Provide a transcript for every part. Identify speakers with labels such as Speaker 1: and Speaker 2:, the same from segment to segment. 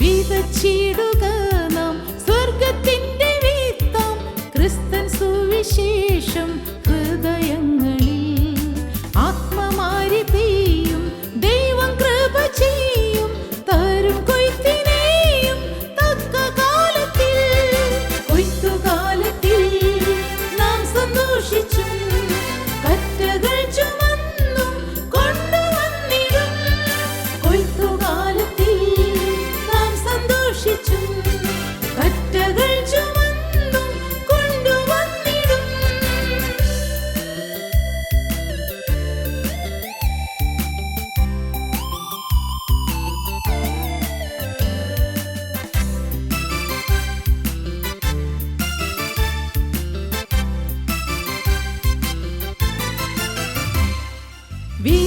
Speaker 1: വിതച്ചിടുക നാം. സ്വർഗത്തിന്റെ വിത്തം ക്രിസ്തൻ സുവിശേഷം ഹൃദയങ്ങളിൽ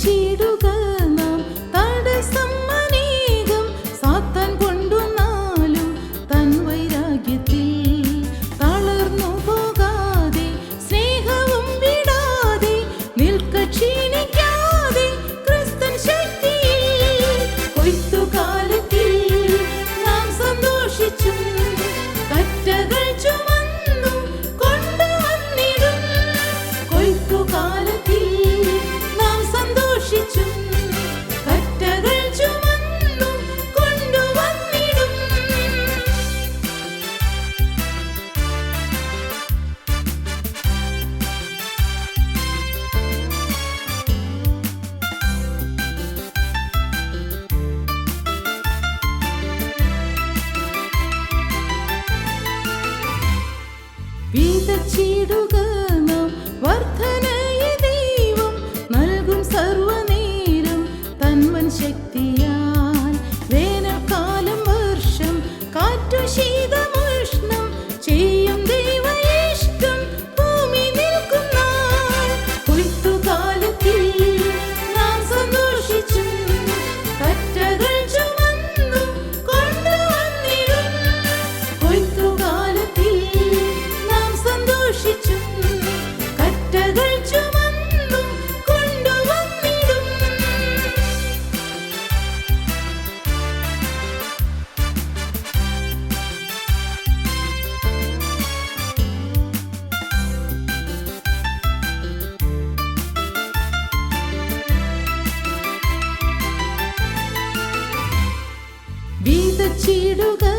Speaker 1: చీడుగా ചീടുക നാം. ചിടുക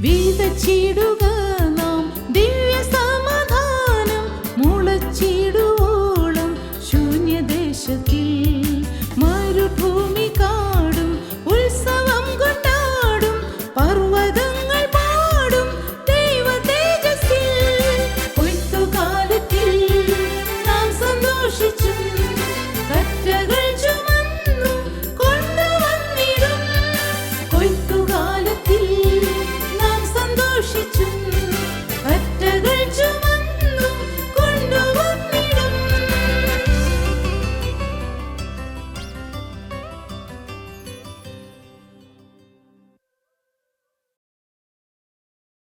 Speaker 1: വീതച്ചിടുക.